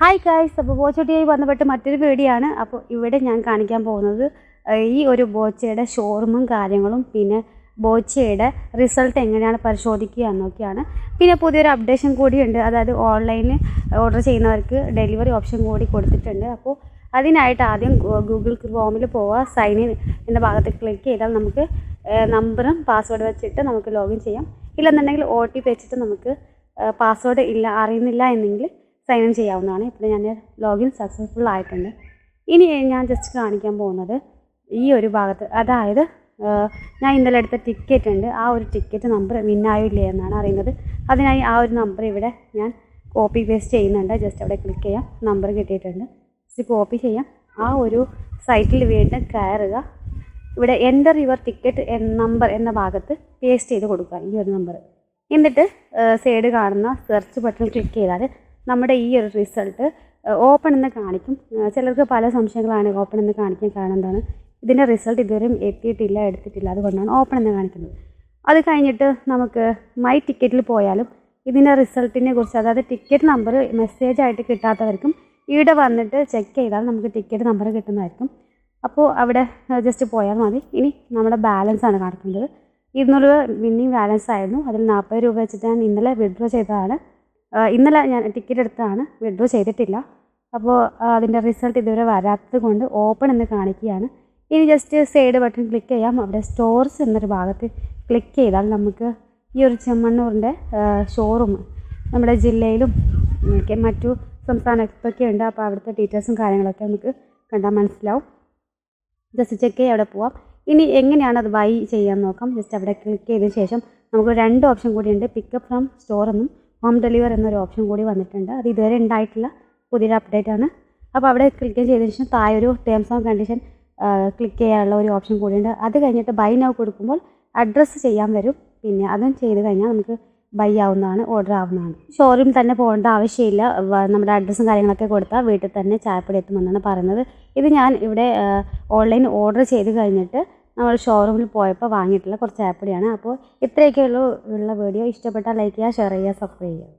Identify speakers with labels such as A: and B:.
A: Hi guys അപ്പോൾ ബോച്ചോട്ടിയായി ബന്ധപ്പെട്ട് മറ്റൊരു വീഡിയോ ആണ് അപ്പോൾ ഇവിടെ ഞാൻ കാണിക്കാൻ പോകുന്നത് ഈ ഒരു ബോച്ചയുടെ ഷോറൂമും കാര്യങ്ങളും പിന്നെ ബോച്ചയുടെ റിസൾട്ട് എങ്ങനെയാണ് പരിശോധിക്കുക എന്നൊക്കെയാണ്. പിന്നെ പുതിയൊരു അപ്ഡേഷൻ കൂടിയുണ്ട്. അതായത് ഓൺലൈനിൽ ഓർഡർ ചെയ്യുന്നവർക്ക് ഡെലിവറി ഓപ്ഷൻ കൂടി കൊടുത്തിട്ടുണ്ട്. അപ്പോൾ അതിനായിട്ട് ആദ്യം ഗൂഗിൾ ഫോമിൽ പോവുക സൈൻ ഇൻ എന്ന ഭാഗത്ത് ക്ലിക്ക് ചെയ്താൽ നമുക്ക് നമ്പറും പാസ്വേഡ് വെച്ചിട്ട് നമുക്ക് ലോഗിൻ ചെയ്യാം. ഇല്ലെന്നുണ്ടെങ്കിൽ ഒ ടി പി വെച്ചിട്ട് നമുക്ക് പാസ്വേഡ് ഇല്ല അറിയുന്നില്ല എന്നെങ്കിൽ സൈൻ ഇൻ ചെയ്യാവുന്നതാണ്. ഇപ്പോൾ ഞാൻ ലോഗിൻ സക്സസ്ഫുൾ ആയിട്ടുണ്ട്. ഇനി ഞാൻ ജസ്റ്റ് കാണിക്കാൻ പോകുന്നത് ഈ ഒരു ഭാഗത്ത് അതായത് ഞാൻ ഇന്നലെ എടുത്ത ടിക്കറ്റ് ഉണ്ട്. ആ ഒരു ടിക്കറ്റ് നമ്പർ വിന്നായോ ഇല്ലേ എന്നാണ് അറിയുന്നത്. അതിനായി ആ ഒരു നമ്പർ ഇവിടെ ഞാൻ കോപ്പി പേസ്റ്റ് ചെയ്യുന്നുണ്ട്. ജസ്റ്റ് അവിടെ ക്ലിക്ക് ചെയ്യാം. നമ്പർ കിട്ടിയിട്ടുണ്ട്. ജസ്റ്റ് കോപ്പി ചെയ്യാം. ആ ഒരു സൈറ്റിൽ വീണ്ടും കയറുക. ഇവിടെ എന്റർ യുവർ ടിക്കറ്റ് നമ്പർ എന്ന ഭാഗത്ത് പേസ്റ്റ് ചെയ്ത് കൊടുക്കുക ഈ ഒരു നമ്പർ എന്നിട്ട് സൈഡ് കാണുന്ന സെർച്ച് ബട്ടൺ ക്ലിക്ക് ചെയ്താൽ നമ്മുടെ ഈ ഒരു റിസൾട്ട് ഓപ്പൺ എന്ന് കാണിക്കും. ചിലർക്ക് പല സംശയങ്ങളാണ് ഓപ്പൺ എന്ന് കാണിക്കാൻ കാരണം എന്താണ് ഇതിന്റെ റിസൾട്ട് ഇതുവരെയും എത്തിയിട്ടില്ല എടുത്തിട്ടില്ല. അതുകൊണ്ടാണ് ഓപ്പൺ എന്ന് കാണിക്കുന്നത്. അത് കഴിഞ്ഞിട്ട് നമുക്ക് മൈ ടിക്കറ്റിൽ പോയാലും ഇതിന്റെ റിസൾട്ടിനെ കുറിച്ച് അതായത് ടിക്കറ്റ് നമ്പർ മെസ്സേജ് ആയിട്ട് കിട്ടാത്തവർക്കും ഇവിടെ വന്നിട്ട് ചെക്ക് ചെയ്താൽ നമുക്ക് ടിക്കറ്റ് നമ്പർ കിട്ടുന്നതായിരിക്കും. അപ്പോൾ അവിടെ ജസ്റ്റ് പോയാൽ മതി. ഇനി നമ്മുടെ ബാലൻസ് ആണ് കാണിക്കുന്നത് ഇരുന്നൂറ് രൂപ വിന്നിങ് ബാലൻസ് ആയിരുന്നു. അതിൽ നാൽപ്പത് രൂപ വെച്ചിട്ട് ഞാൻ ഇന്നലെ വിഡ്രോ ചെയ്തതാണ്. ഇന്നലെ ഞാൻ ടിക്കറ്റ് എടുത്തതാണ് വിഡ്രോ ചെയ്തിട്ടില്ല. അപ്പോൾ അതിന്റെ റിസൾട്ട് ഇതുവരെ വരാത്തത് കൊണ്ട് ഓപ്പൺ എന്ന് കാണിക്കുകയാണ്. ഇനി ജസ്റ്റ് സൈഡ് ബട്ടൺ ക്ലിക്ക് ചെയ്യാം. അവിടെ സ്റ്റോർസ് എന്നൊരു ഭാഗത്ത് ക്ലിക്ക് ചെയ്താൽ നമുക്ക് ഈ ഒരു ചെമ്മണ്ണൂറിന്റെ ഷോറൂം നമ്മുടെ ജില്ലയിലും മറ്റു സംസ്ഥാനത്തൊക്കെ ഉണ്ട്. അപ്പോൾ അവിടുത്തെ ഡീറ്റെയിൽസും കാര്യങ്ങളൊക്കെ നമുക്ക് കണ്ടാൽ മനസ്സിലാവും. ജസ്റ്റ് ചെക്ക് ചെയ്യാം അവിടെ പോവാം. ഇനി എങ്ങനെയാണ് അത് ബൈ ചെയ്യാൻ നോക്കാം? ജസ്റ്റ് അവിടെ ക്ലിക്ക് ചെയ്തതിന് ശേഷം നമുക്ക് രണ്ട് ഓപ്ഷൻ കൂടിയുണ്ട് പിക്കപ്പ് ഫ്രം സ്റ്റോർ എന്നും ഹോം ഡെലിവർ എന്നൊരു ഓപ്ഷൻ കൂടി വന്നിട്ടുണ്ട്. അത് ഇതുവരെ ഉണ്ടായിട്ടുള്ള പുതിയൊരു അപ്ഡേറ്റ് ആണ്. അപ്പോൾ അവിടെ ക്ലിക്ക് ചെയ്തതിന് ശേഷം താഴെ ഒരു ടേംസ് ആൻഡ് കണ്ടീഷൻ ക്ലിക്ക് ചെയ്യാനുള്ള ഒരു ഓപ്ഷൻ കൂടിയുണ്ട് അത് കഴിഞ്ഞിട്ട് ബൈ നൗ കൊടുക്കുമ്പോൾ അഡ്രസ്സ് ചെയ്യാൻ വരും. പിന്നെ അതും ചെയ്ത് കഴിഞ്ഞാൽ നമുക്ക് ബൈ ആവുന്നതാണ് ഓർഡർ ആവുന്നതാണ്. ഷോറൂം തന്നെ പോകേണ്ട ആവശ്യമില്ല. നമ്മുടെ അഡ്രസ്സും കാര്യങ്ങളൊക്കെ കൊടുത്താൽ വീട്ടിൽ തന്നെ ചായപ്പൊടി എത്തുമെന്നാണ് പറയുന്നത്. ഇത് ഞാൻ ഇവിടെ ഓൺലൈൻ ഓർഡർ ചെയ്ത് കഴിഞ്ഞിട്ട് നമ്മൾ ഷോറൂമിൽ പോയപ്പോൾ വാങ്ങിയിട്ടുള്ള കുറച്ച് ആപ്പിളിയാണ് അപ്പോൾ ഇത്രയൊക്കെയുള്ളൂ ഉള്ള വീഡിയോ ഇഷ്ടപ്പെട്ടാൽ ലൈക്ക് ചെയ്യുക ഷെയർ ചെയ്യുക സബ്സ്ക്രൈബ് ചെയ്യുക.